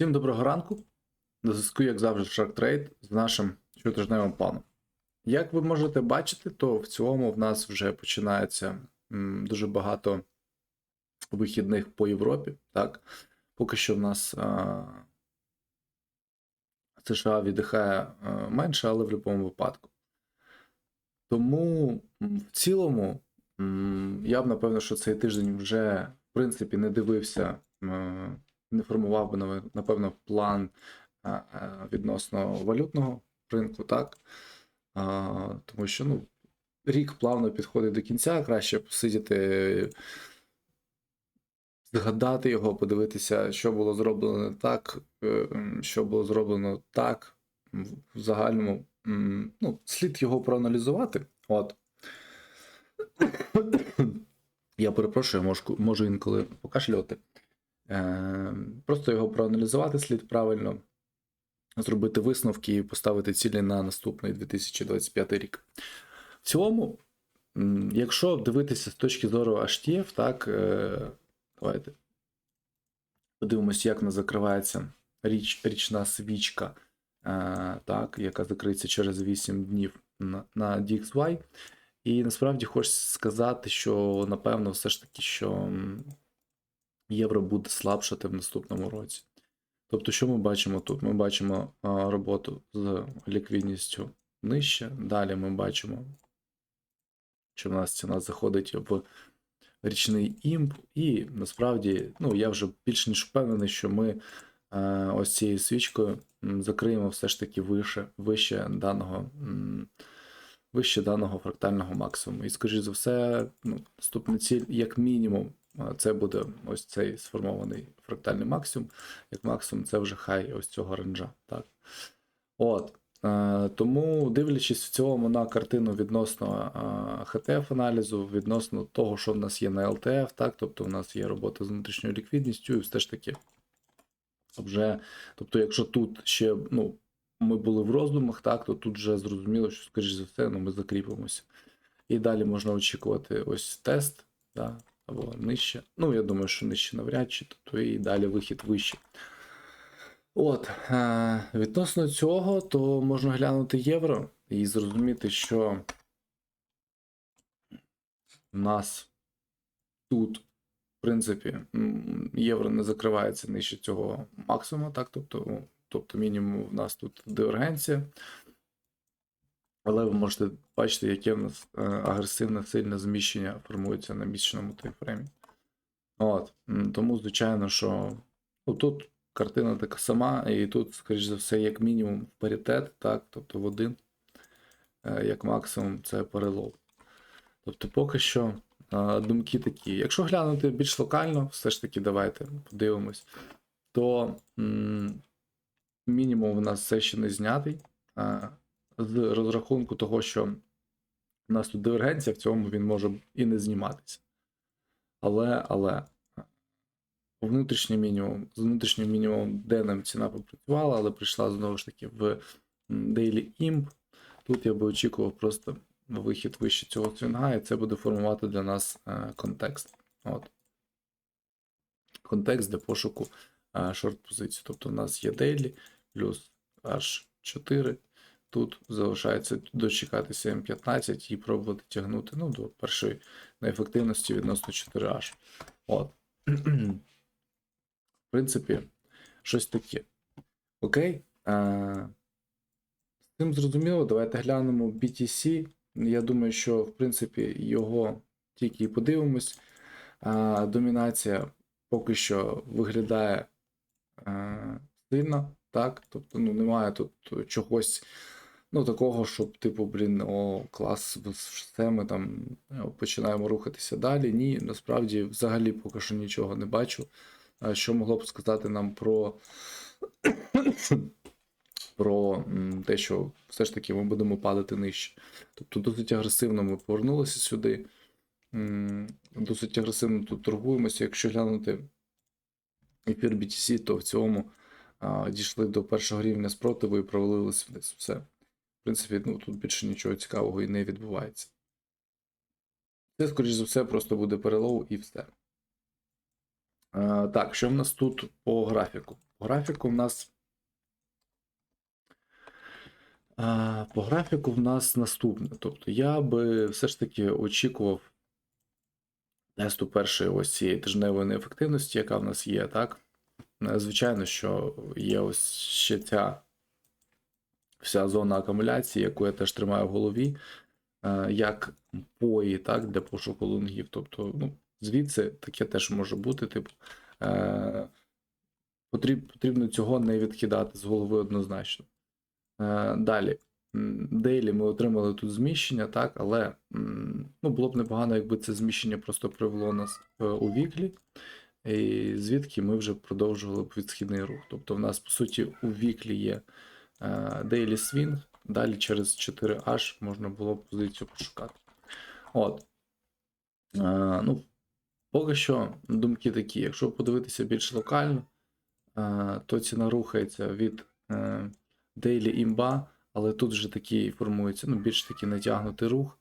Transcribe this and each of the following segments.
Всім доброго ранку. На зв'язку, як завжди, Shark Trade з нашим щотижневим планом. Як ви можете бачити, то в цілому в нас вже починається дуже багато вихідних по Європі. Так? Поки що в нас а, США віддихає менше, але в будь-якому випадку. Тому в цілому я б напевно, що цей тиждень вже в принципі не дивився, не формував би напевно план а, а, відносно валютного ринку, так? Тому що ну, рік плавно підходить до кінця, краще посидіти, згадати його, подивитися, що було зроблено так, е, що було зроблено так. В в загальному ну, слід його проаналізувати. От. Я перепрошую, можу, можу інколи покашлювати. Просто його проаналізувати слід правильно, зробити висновки і поставити цілі на наступний 2025 рік. В цілому, якщо дивитися з точки зору HTF, так, е, давайте подивимось, як вона закривається річ, річна свічка, е, так, яка закриється через 8 днів на, на DXY. І насправді хочеться сказати, що напевно, все ж таки, що євро буде слабшати в наступному році. Тобто, що ми бачимо тут? Ми бачимо а, роботу з ліквідністю нижче. Далі ми бачимо, що в нас ціна заходить в річний імп, і насправді, ну, я вже більш ніж впевнений, що ми е, ось цією свічкою закриємо все ж таки вище, вище даного. Вище даного фрактального максимуму. І, скоріш за все, ну, наступна ціль, як мінімум, а, це буде ось цей сформований фрактальний максимум. Як максимум, це вже хай ось цього ренджа. Так? От. Е, тому, дивлячись в цілому на картину відносно ХТФ-аналізу, відносно того, що в нас є на ЛТФ, так, тобто в нас є робота з внутрішньою ліквідністю, і все ж таки, вже, тобто, якщо тут ще, ну, ми були в роздумах, так, то тут вже зрозуміло, що, скоріш за все, ну, ми закріпимося. І далі можна очікувати ось тест, да, або нижче. Ну, я думаю, що нижче навряд чи, тобто і далі вихід вище. От, е, відносно цього, то можна глянути євро і зрозуміти, що в нас тут, в принципі, євро не закривається нижче цього максимуму, так, тобто, тобто мінімум в нас тут дивергенція. Але ви можете бачити, яке в нас е, агресивне сильне зміщення формується на місячному таймфреймі. От. Тому, звичайно, що ну, тут картина така сама, і тут, скоріш за все, як мінімум паритет, так, тобто в один, е, як максимум, це перелов. Тобто, поки що е, думки такі. Якщо глянути більш локально, все ж таки, давайте подивимось, то м, мінімум у нас все ще не знятий. З розрахунку того, що у нас тут дивергенція, в цьому він може і не зніматися. Але, але внутрішній мінімум, з внутрішнім мінімумом денним ціна попрацювала, але прийшла знову ж таки в Daily Imp. Тут я би очікував просто вихід вище цього свінга, і це буде формувати для нас е, контекст. От. Контекст для пошуку е, шорт-позиції. Тобто у нас є Daily плюс H4. Тут залишається дочекатися М15 і пробувати тягнути ну, до першої на ефективності відносно 4H. От. В принципі, щось таке. Окей. А, з цим зрозуміло, давайте глянемо BTC. Я думаю, що в принципі його тільки і подивимось. А, домінація поки що виглядає а, сильно, так? Тобто, ну, немає тут чогось. Ну, такого, щоб, типу, блін, о, клас, все, ми там е, починаємо рухатися далі. Ні, насправді, взагалі, поки що нічого не бачу. Що могло б сказати нам про, про те, що все ж таки ми будемо падати нижче. Тобто досить агресивно ми повернулися сюди. Досить агресивно тут торгуємося. Якщо глянути ефір BTC, то в цілому дійшли до першого рівня спротиву і провалилися вниз. Все. В принципі, ну, тут більше нічого цікавого і не відбувається. Це, скоріш за все, просто буде перелов і все. Е, Так, що в нас тут по графіку? По графіку в нас. е, По графіку в нас наступне. Тобто я би все ж таки очікував тесту першої ось цієї тижневої неефективності, яка в нас є, так? Е, Звичайно, що є ось ще ця вся зона акумуляції, яку я теж тримаю в голові, е, як пої, так, для пошуку лонгів. Тобто, ну, звідси таке теж може бути, типу. Е, потріб, потрібно цього не відкидати з голови однозначно. Е, далі. Дейлі ми отримали тут зміщення, так, але ну, було б непогано, якби це зміщення просто привело нас е, у віклі, і звідки ми вже продовжували б відсхідний рух. Тобто, в нас, по суті, у віклі є е, Дейлі Свінг, далі через 4H можна було позицію пошукати. От. Е, ну, поки що думки такі, якщо подивитися більш локально, е, то ціна рухається від Daily імба, але тут вже такий формується ну, більш такий натягнутий рух.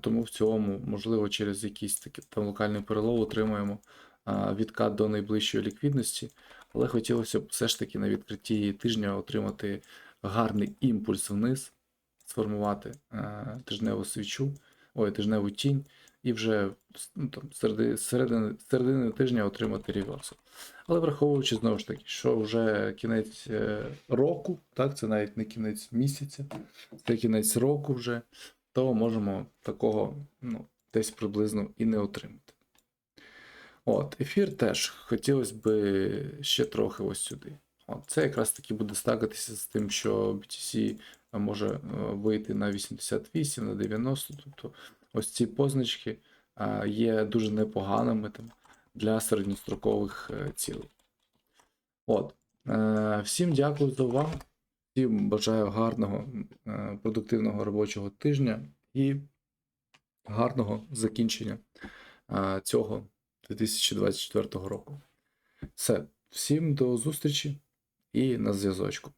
Тому в цілому, можливо, через якийсь такий там локальний перелов отримаємо відкат до найближчої ліквідності. Але хотілося б все ж таки на відкритті тижня отримати гарний імпульс вниз, сформувати тижневу свічу, ой, тижневу тінь, і вже ну, там, середи, середини, середини тижня отримати реверсал. Але враховуючи знову ж таки, що вже кінець е, року, так, це навіть не кінець місяця, це кінець року вже, то можемо такого ну, десь приблизно і не отримати. От, ефір теж хотілося б ще трохи ось сюди. От, це якраз таки буде стакатися з тим, що BTC може е, вийти на 88, на 90. Тобто ось ці позначки е, є дуже непоганими там для середньострокових е, цілей. От. Е, Всім дякую за увагу. Всім бажаю гарного, е, продуктивного робочого тижня і гарного закінчення е, цього 2024 року. Все, всім до зустрічі і на зв'язочку.